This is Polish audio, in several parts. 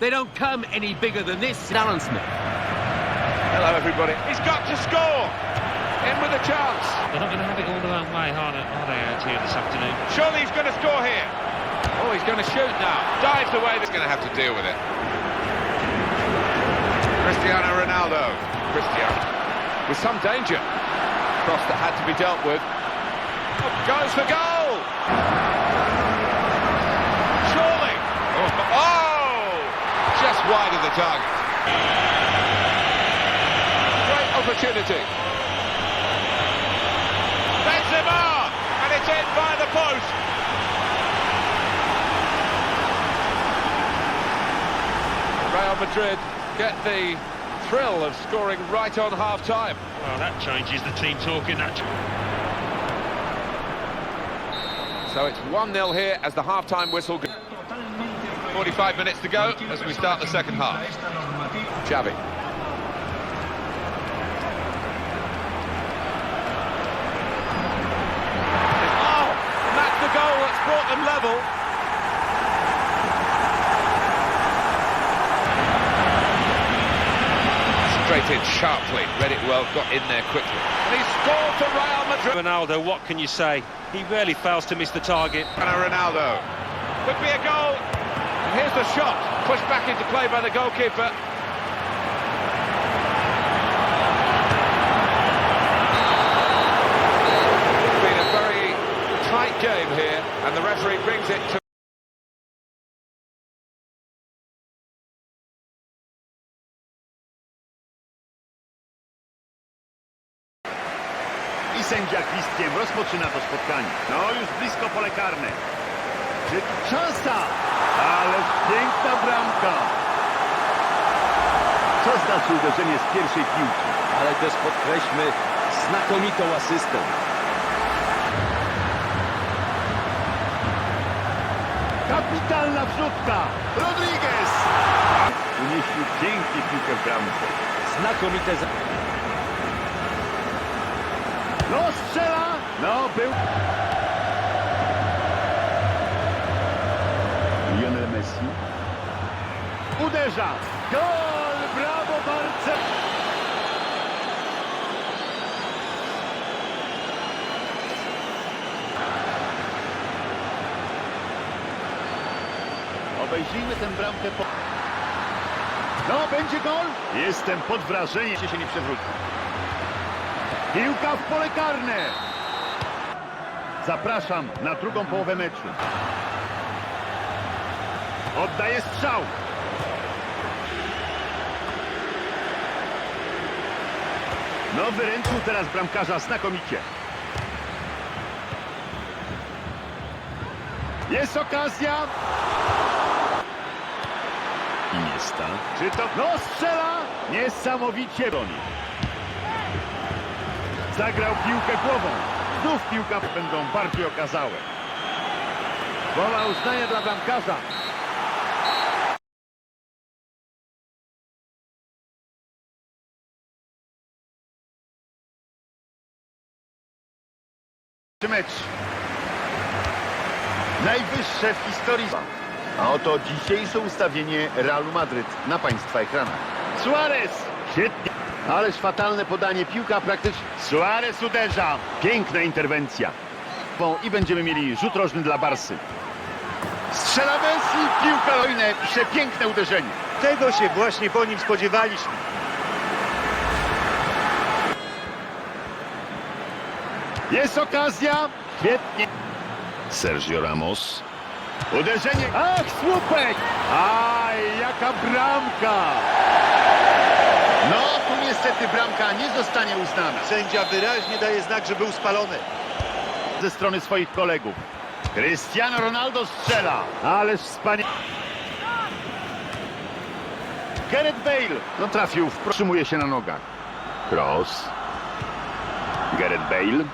They don't come any bigger than this. Alan Smith. Hello, everybody. He's got to score. In with a chance. They're not going to have it all their own way, are they, are they out here this afternoon? Surely he's going to score here. Oh, he's going to shoot now. Dives away. He's going to have to deal with it. Cristiano Ronaldo. Cristiano. With some danger. Cross that had to be dealt with. Goes for goal. Surely. Oh, oh! Just wide of the target. Great opportunity. Benzema! And it's in by the post. Real Madrid get the thrill of scoring right on half-time. Well, that changes the team talking. That So it's 1-0 here as the half-time whistle goes. 45 minutes to go as we start the second half. Xavi. Oh, and that's the goal that's brought them level. Straight in sharply, read it well, got in there quickly. And he scored for Real Madrid. Ronaldo, what can you say? He rarely fails to miss the target. Cristiano Ronaldo. Could be a goal. Here's the shot. Pushed back into play by the goalkeeper. It's been a very tight game here, and the referee brings it to. Uderzenie z pierwszej piłki? ale też podkreślmy znakomitą asystę. Kapitalna wrzutka. Rodriguez. Umieścił pięknie piłkę w bramce. Znakomite za... No strzela. No był. Lionel Messi. Uderza. Barce! Obejrzyjmy tę bramkę po... No, będzie gol! Jestem pod wrażeniem, się nie przewróci. Piłka w pole karne! Zapraszam na drugą połowę meczu. Oddaje strzał. No wyręczył teraz bramkarza znakomicie. Jest okazja. Iniesta. Czy to... No strzela! Niesamowicie broni. Zagrał piłkę głową. Znów piłka będą bardziej okazałe. Wola uznania dla bramkarza. Mecz. Najwyższe w historii. A oto dzisiejsze ustawienie Realu Madryt na Państwa ekranach. Suarez! Świetnie. Ależ fatalne podanie, piłka praktycznie. Suarez uderza. Piękna interwencja. I będziemy mieli rzut rożny dla Barsy. Strzela Messi, piłka lojne, przepiękne uderzenie. Tego się właśnie po nim spodziewaliśmy. Jest okazja. Świetnie. Sergio Ramos. Uderzenie. Ach, słupek! Aj, jaka bramka! No, tu niestety bramka nie zostanie uznana Sędzia wyraźnie daje znak, że był spalony. ze strony swoich kolegów. Cristiano Ronaldo strzela. Ależ wspaniale. Gareth Bale. No trafił, wstrzymuje się na nogach. Cross. Gareth Bale.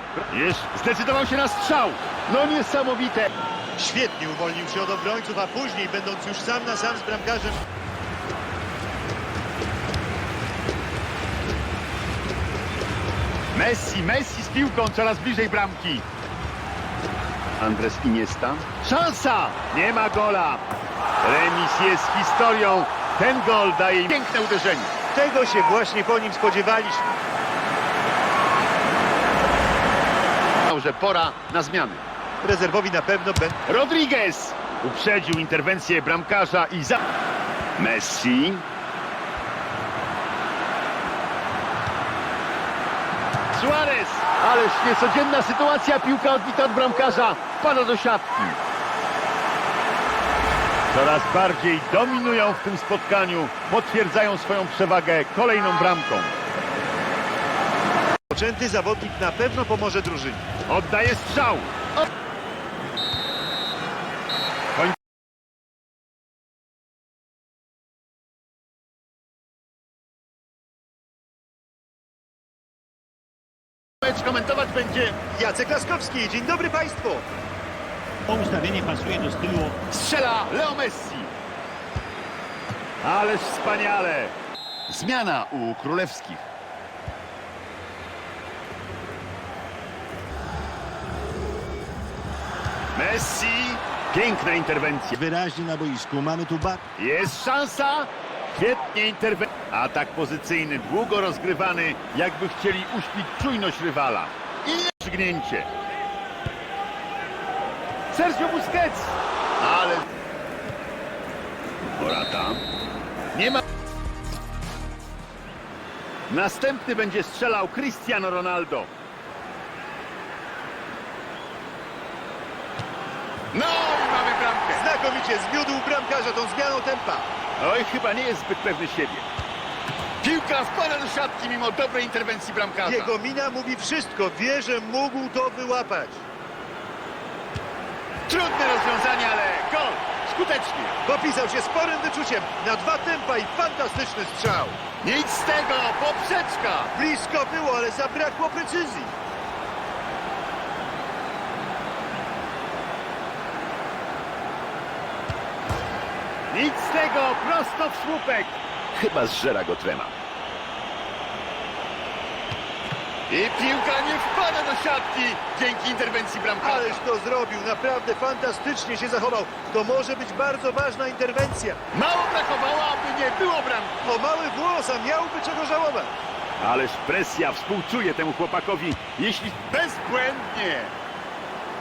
Jest, zdecydował się na strzał. No niesamowite. Świetnie uwolnił się od obrońców, a później, będąc już sam na sam z bramkarzem, Messi, Messi z piłką coraz bliżej bramki. Andres Iniesta. Szansa! Nie ma gola. Remis jest historią. Ten gol daje im piękne uderzenie. Tego się właśnie po nim spodziewaliśmy. Że pora na zmiany. Rezerwowi na pewno będą... Rodriguez uprzedził interwencję bramkarza i za... Messi. Suarez. Ależ niecodzienna sytuacja. Piłka odbita od bramkarza. Wpada do siatki. Coraz bardziej dominują w tym spotkaniu. Potwierdzają swoją przewagę kolejną bramką. Poczęty zawodnik na pewno pomoże drużynie. Oddaje strzał. Mecz komentować będzie Jacek Laskowski, dzień dobry Państwu. To ustawienie pasuje do stylu Strzela Leo Messi. Ależ wspaniale. Zmiana u królewskich. Messi. Piękna interwencja. wyraźnie na boisku. Mamy tu bar... Jest szansa. Świetnie interwencja. Atak pozycyjny, długo rozgrywany, jakby chcieli uśpić czujność rywala. I przygnięcie. Sergio Busquets. Ale... Morata. Nie ma... Następny będzie strzelał Cristiano Ronaldo. No i mamy bramkę. Znakomicie zwiódł bramkarza tą zmianą tempa. Oj, chyba nie jest zbyt pewny siebie. Piłka wpada do siatki mimo dobrej interwencji bramkarza. Jego mina mówi wszystko. Wie, że mógł to wyłapać. Trudne rozwiązanie, ale gol. Skutecznie. Popisał się sporym wyczuciem. Na dwa tempa i fantastyczny strzał. Nic z tego, poprzeczka. Blisko było, ale zabrakło precyzji. Nic z tego, prosto w słupek. Chyba zżera go trema. I piłka nie wpada do siatki dzięki interwencji bramkarza. Ależ to zrobił. Naprawdę fantastycznie się zachował. To może być bardzo ważna interwencja. Mało brakowało, aby nie było bramki. O mały włos, a miałby czego żałować. Ależ presja współczuje temu chłopakowi, jeśli bezbłędnie.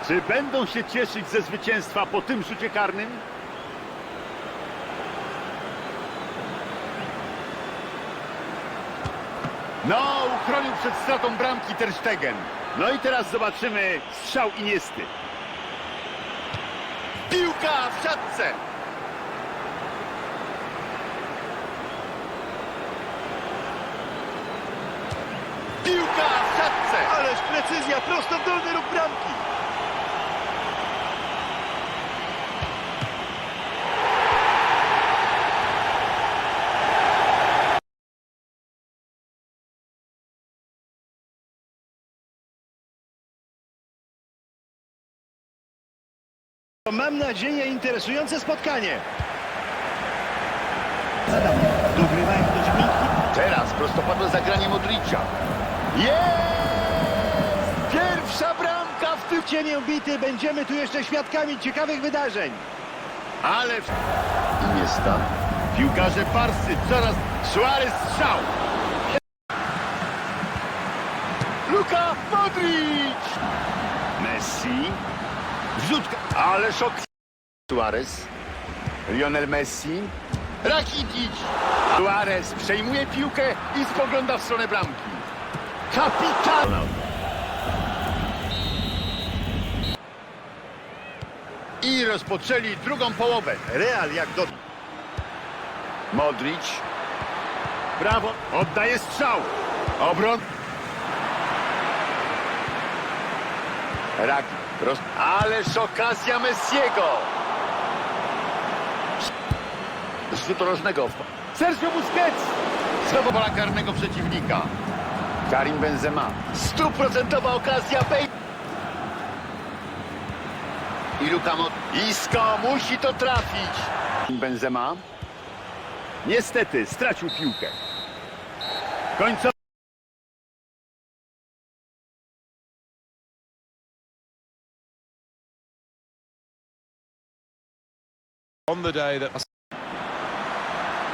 Czy będą się cieszyć ze zwycięstwa po tym rzucie karnym? No, uchronił przed stratą bramki Ter Stegen. No i teraz zobaczymy strzał Iniesty. Piłka w siatce. Piłka w siatce. Ależ precyzja prosto w dolny róg bramki. Mam nadzieję interesujące spotkanie. Dogrywają dość miękki. Teraz prostopadłe zagranie Modricza. Jest! Pierwsza bramka w tym... Cieniem bity, będziemy tu jeszcze świadkami ciekawych wydarzeń. Ale... Iniesta. Piłkarze Parsy coraz... Suarez strzał. Luka Modric. Messi. Wrzutka. Ale szok. Suarez. Lionel Messi. Rakitic. Suarez przejmuje piłkę i spogląda w stronę bramki. Kapitan. I rozpoczęli drugą połowę. Real jak do... Modric. Brawo. Oddaje strzał. Obron. Raki. Roz... Ależ okazja Messiego. Z rzutu rożnego. Sergio Busquets. Znowu pola karnego przeciwnika. Karim Benzema. Stuprocentowa okazja. Bej... I Luka. Isco musi to trafić. Benzema. Niestety stracił piłkę. Końcowa. The day that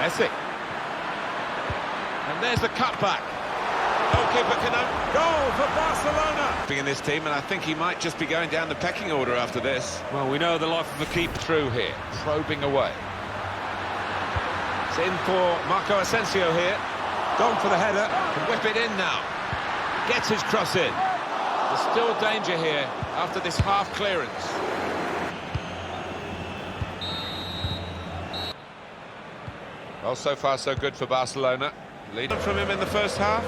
Messi. And there's the cutback. Goalkeeper can goal for Barcelona. In this team, and I think he might just be going down the pecking order after this. Well, we know the life of a keeper. Through here, probing away. It's in for Marco Asensio here. Gone for the header. Can whip it in now. Gets his cross in. There's still danger here after this half clearance. Well, so far so good for Barcelona. Leading from him in the first half.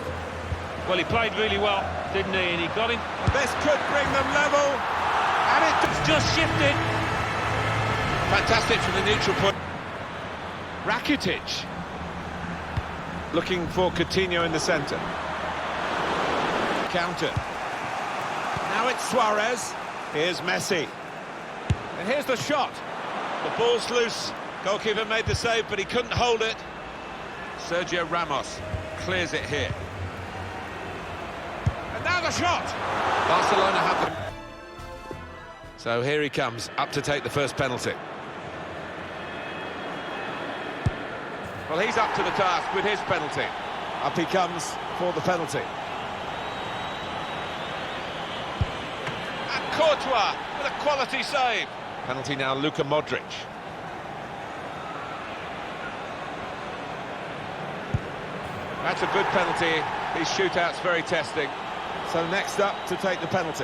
Well, he played really well, didn't he? And he got him. This could bring them level. And It's just shifted. Fantastic from the neutral point. Rakitic. Looking for Coutinho in the centre. Counter. Now it's Suarez. Here's Messi. And here's the shot. The ball's loose. Goalkeeper made the save, but he couldn't hold it. Sergio Ramos clears it here. And now the shot. Barcelona have the... So here he comes, up to take the first penalty. Well, he's up to the task with his penalty. Up he comes for the penalty. And Courtois with a quality save. Penalty now, Luka Modric. That's a good penalty. These shootouts very testing. So next up to take the penalty.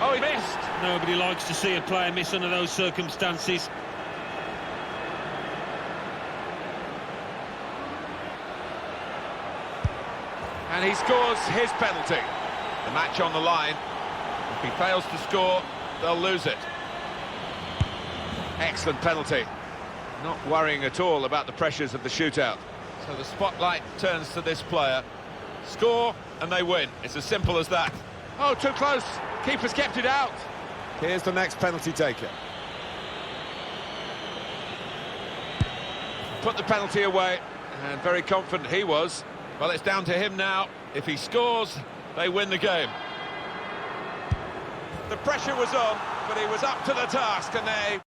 Oh, he missed. Nobody likes to see a player miss under those circumstances. And he scores his penalty. The match on the line. If he fails to score, they'll lose it. Excellent penalty. Not worrying at all about the pressures of the shootout. So the spotlight turns to this player. Score, and they win. It's as simple as that. Oh, too close. Keeper's kept it out. Here's the next penalty taker. Put the penalty away, and very confident he was. Well, it's down to him now. If he scores, they win the game. The pressure was on, but he was up to the task, and they...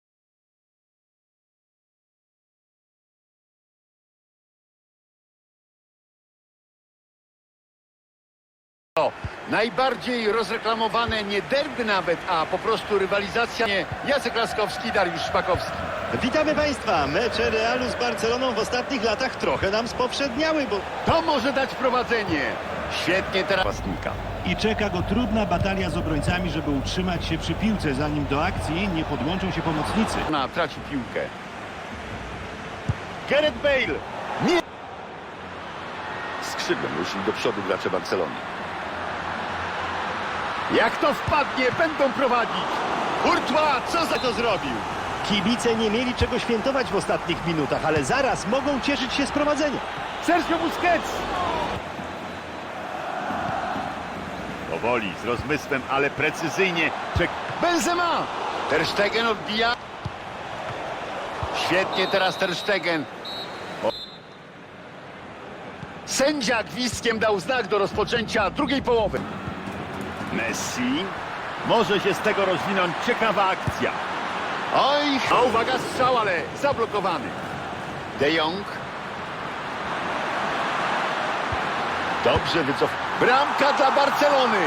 O, najbardziej rozreklamowane nie derby nawet, a po prostu rywalizacja. Nie. Jacek Laskowski, Dariusz Szpakowski. Witamy Państwa. Mecze Realu z Barceloną w ostatnich latach trochę nam spowszedniały, bo To może dać prowadzenie. Świetnie teraz. I czeka go trudna batalia z obrońcami, żeby utrzymać się przy piłce, zanim do akcji nie podłączą się pomocnicy. Na traci piłkę. Gareth Bale. Nie. Skrzydłem ruszył do przodu gracze Barcelony. Jak to wpadnie, będą prowadzić. Courtois, co za to zrobił? kibice nie mieli czego świętować w ostatnich minutach, ale zaraz mogą cieszyć się z prowadzenia. Sergio Busquets. Powoli, z rozmysłem, ale precyzyjnie. Czek... Benzema! Ter Stegen odbija. Świetnie teraz Ter Stegen. O. Sędzia gwizdkiem dał znak do rozpoczęcia drugiej połowy. Messi. Może się z tego rozwinąć ciekawa akcja. Oj, a uwaga, strzał, ale zablokowany. De Jong. Dobrze wycof... Bramka dla Barcelony.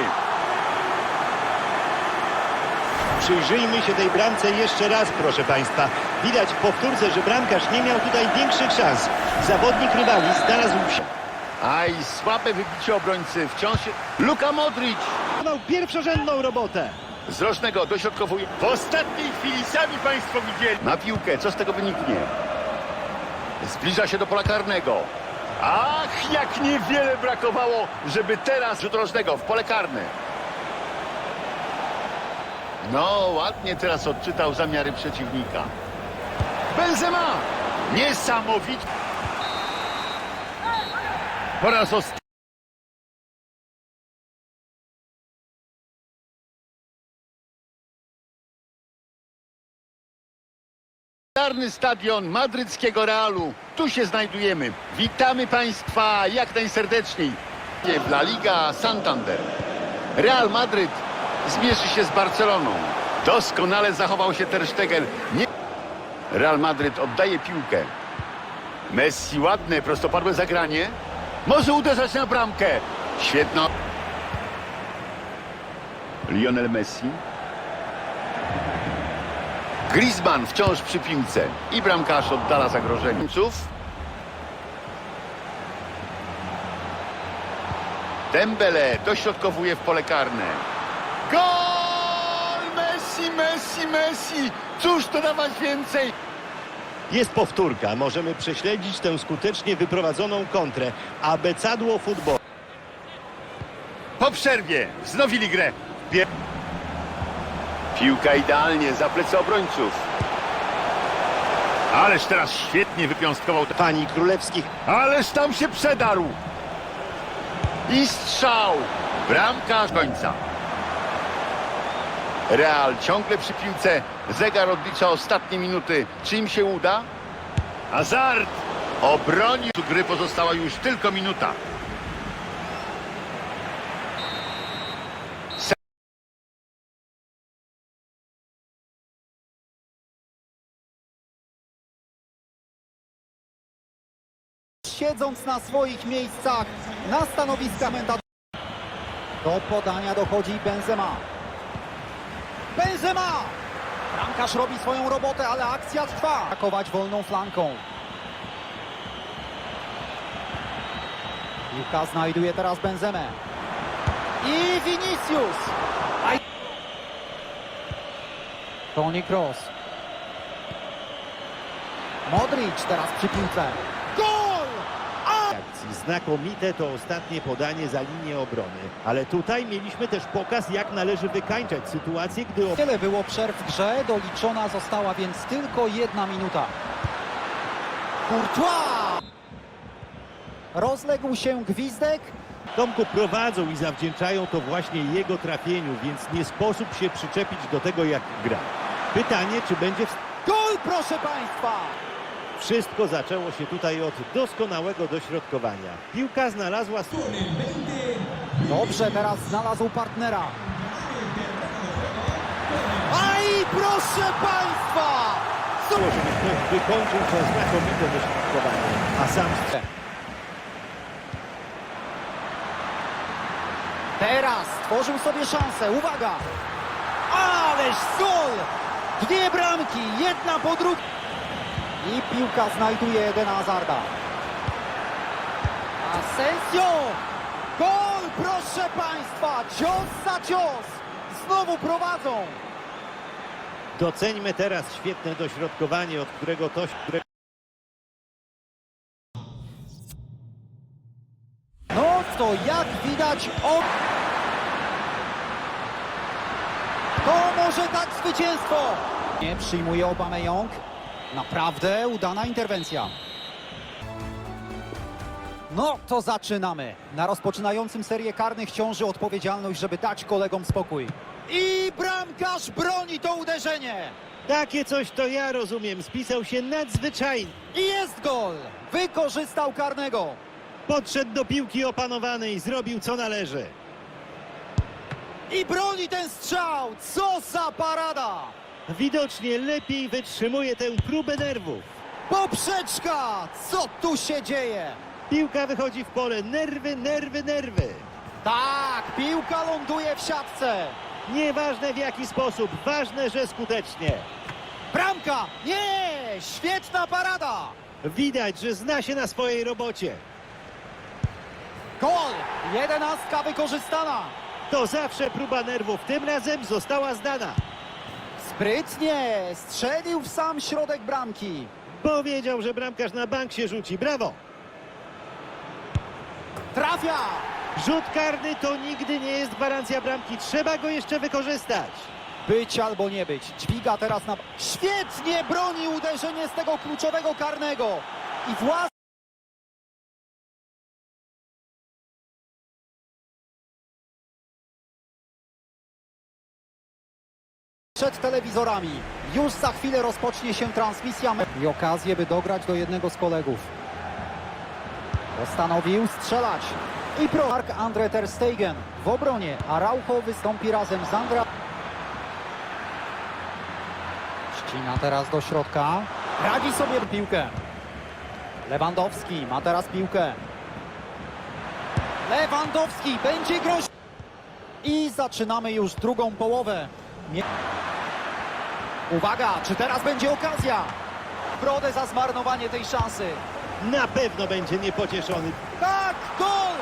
Przyjrzyjmy się tej bramce jeszcze raz, proszę Państwa. Widać w powtórce, że bramkarz nie miał tutaj większych szans. Zawodnik rywali znalazł się. Aj, słabe wybicie obrońcy. Wciąż. Luka Modric. Wykonał pierwszorzędną robotę. Z rożnego dośrodkowuje. W ostatniej chwili sami Państwo widzieli. Na piłkę, co z tego wyniknie? Zbliża się do pola karnego. Ach, jak niewiele brakowało, żeby teraz rzut rożnego w pole karne. No, ładnie teraz odczytał zamiary przeciwnika. Benzema! Niesamowicie. Po raz ostatni. Legendarny stadion madryckiego Realu. Tu się znajdujemy. Witamy Państwa jak najserdeczniej. La Liga Santander. Real Madryt zmierzy się z Barceloną. Doskonale zachował się Ter Stegen. Nie... Real Madryt oddaje piłkę. Messi ładne, prostopadłe zagranie. Może uderzać na bramkę. Świetno. Lionel Messi. Griezmann wciąż przy piłce. I bramkarz oddala zagrożenie. Dembele dośrodkowuje w pole karne. Gol! Messi, Messi, Messi! Cóż to dawać więcej? Jest powtórka. Możemy prześledzić tę skutecznie wyprowadzoną kontrę. Abecadło futbolu. Po przerwie wznowili grę. Pie... Piłka idealnie za plecy obrońców. Ależ teraz świetnie wypiąstkował. Pani królewskich Ależ tam się przedarł. I strzał. Bramka końca. Real ciągle przy piłce. Zegar odlicza ostatnie minuty. Czy im się uda? Hazard obronił. Gry pozostała już tylko minuta. siedząc na swoich miejscach na stanowiskach. Do podania dochodzi Benzema. Benzema! Bramkarz robi swoją robotę, ale akcja trwa. Atakować wolną flanką. Piłka znajduje teraz Benzemę. I Vinicius! Toni Kroos. Modric teraz przy piłce. Znakomite to ostatnie podanie za linię obrony. Ale tutaj mieliśmy też pokaz, jak należy wykańczać sytuację, gdy ob- Wiele było przerw w grze, doliczona została więc tylko jedna minuta. Courtois! Rozległ się gwizdek. Tomku prowadzą i zawdzięczają to właśnie jego trafieniu, więc nie sposób się przyczepić do tego, jak gra. Pytanie, czy będzie... Gol, proszę Państwa! Wszystko zaczęło się tutaj od doskonałego dośrodkowania. Piłka znalazła... Dobrze, teraz znalazł partnera. Aj, proszę Państwa! Wykończył to znakomite dośrodkowanie, a sam. Teraz stworzył sobie szansę. Uwaga! Ależ gol! Dwie bramki, jedna po drugiej. I piłka znajduje Edena Hazarda. Asensio! Gol, proszę Państwa! Cios za cios! Znowu prowadzą! Doceńmy teraz świetne dośrodkowanie, od którego ktoś, które... No to jak widać o... To może tak zwycięstwo! Nie przyjmuje Aubameyang. Naprawdę udana interwencja. No to zaczynamy. Na rozpoczynającym serię karnych ciąży odpowiedzialność, żeby dać kolegom spokój. I bramkarz broni to uderzenie. Takie coś to ja rozumiem, spisał się nadzwyczajnie. I jest gol! Wykorzystał karnego. Podszedł do piłki opanowanej, zrobił co należy. I broni ten strzał! Co za parada! Widocznie lepiej wytrzymuje tę próbę nerwów. Poprzeczka! Co tu się dzieje? Piłka wychodzi w pole, nerwy, nerwy, nerwy. Tak, piłka ląduje w siatce. Nieważne w jaki sposób, ważne, że skutecznie. Bramka! Nie! Świetna parada! Widać, że zna się na swojej robocie. Gol! Jedenastka wykorzystana. To zawsze próba nerwów, tym razem została zdana. Sprytnie! Strzelił w sam środek bramki. Powiedział, że bramkarz na bank się rzuci. Brawo! Trafia! Rzut karny to nigdy nie jest gwarancja bramki. Trzeba go jeszcze wykorzystać. Być albo nie być. Dźwiga teraz na... Świetnie broni uderzenie z tego kluczowego karnego. I włas... Przed telewizorami. Już za chwilę rozpocznie się transmisja i okazję, by dograć do jednego z kolegów. Postanowił strzelać. I pro Mark Andre Ter Stegen w obronie. Araujo wystąpi razem z Andra. Ścina teraz do środka. Radzi sobie piłkę. Lewandowski ma teraz piłkę. Lewandowski będzie groźny. I zaczynamy już drugą połowę. Nie... Uwaga, czy teraz będzie okazja? Brodę za zmarnowanie tej szansy. Na pewno będzie niepocieszony. Tak, gol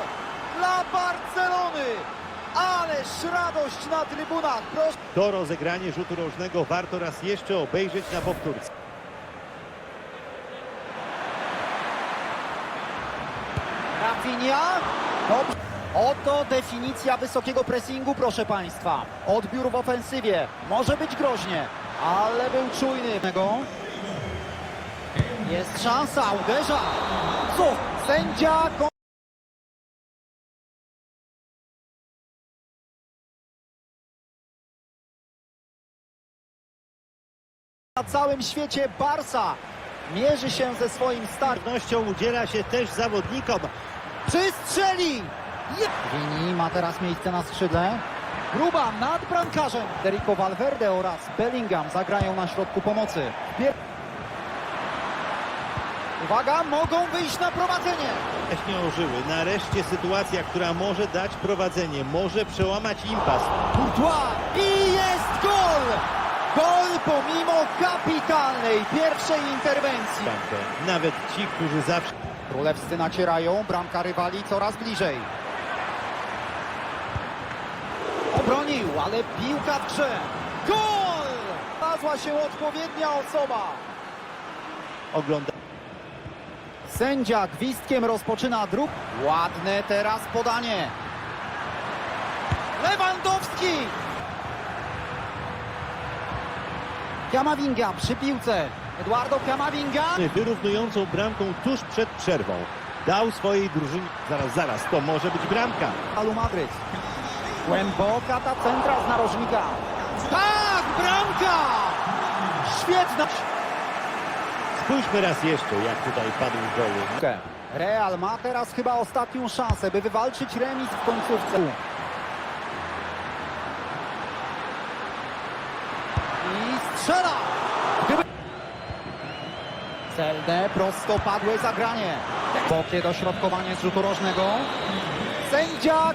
dla Barcelony! Ależ radość na trybunach. Proszę. To rozegranie rzutu rożnego warto raz jeszcze obejrzeć na powtórce. Rafinha. Dobrze. Oto definicja wysokiego pressingu, proszę Państwa. Odbiór w ofensywie. Może być groźnie, ale był czujny. Jest szansa, uderza. Co? Sędzia... Na całym świecie Barsa mierzy się ze swoim pewnością udziela się też zawodnikom. Przystrzeli! Vini ma teraz miejsce na skrzydle. Gruba nad bramkarzem. Federico Valverde oraz Bellingham zagrają na środku pomocy. Pier... Uwaga, mogą wyjść na prowadzenie. Właśnie ożyły. Nareszcie sytuacja, która może dać prowadzenie, może przełamać impas. Courtois i jest gol! Gol pomimo kapitalnej pierwszej interwencji. Nawet ci, którzy zawsze Królewscy nacierają, bramka rywali coraz bliżej. Obronił, ale piłka w grze. Gol! Znalazła się odpowiednia osoba. oglądają. Sędzia gwizdkiem rozpoczyna druk. Ładne teraz podanie. Lewandowski! Kamavinga przy piłce. Eduardo Kamavinga. Wyrównującą bramką tuż przed przerwą. Dał swojej drużynie... Zaraz, zaraz, to może być bramka. Realu Madryt. Głęboka ta centra z narożnika. Tak, bramka! Świetna. Spójrzmy raz jeszcze, jak tutaj padł gol. Real ma teraz chyba ostatnią szansę, by wywalczyć remis w końcówce. I strzela! Gdyby... Celne, prostopadłe zagranie. Głębokie dośrodkowanie z rzutu rożnego. Sędzia...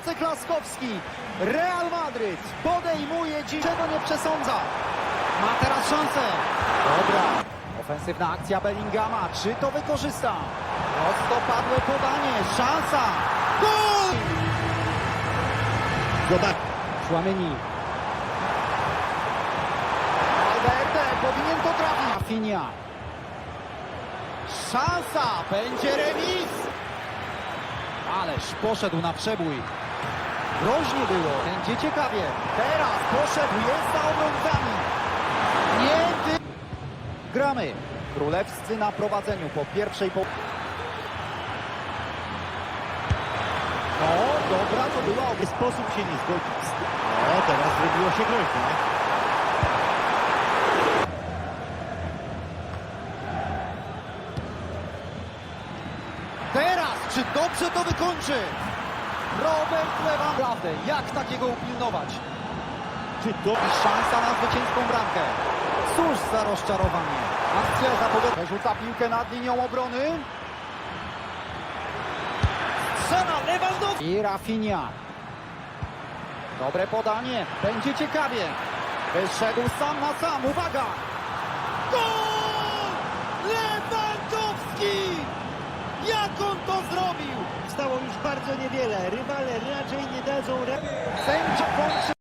Jacek Laskowski, Real Madryt podejmuje dziś, czego nie przesądza. Ma teraz szansę. Dobra. Ofensywna akcja Bellingama. Czy to wykorzysta? Prostopadłe podanie. Szansa. Gol! Zobacz, Szłamieni. Valverde powinien to trafić. Rafinha. Szansa. Będzie remis. Ależ poszedł na przebój. Groźnie było. Będzie ciekawie. Teraz poszedł. Jest za obrońcami. Nie ty... Gramy. Królewscy na prowadzeniu po pierwszej po... No, dobra, to była w sposób się nie zgodził. O, teraz zrobiło się groźnie. Teraz, czy dobrze to wykończy? Robert Lewandowski. Jak takiego upilnować? Czy to... Szansa na zwycięską bramkę. Cóż za rozczarowanie. Akcja zapowiada. Rzuca piłkę nad linią obrony. Strzela Lewandowski. I Rafinha. Dobre podanie. Będzie ciekawie. Wyszedł sam na sam. Uwaga. Gol! Lewandowski! Jak on to zrobił? Stało już bardzo niewiele. Rywale raczej nie dadzą... Sędzia kończy.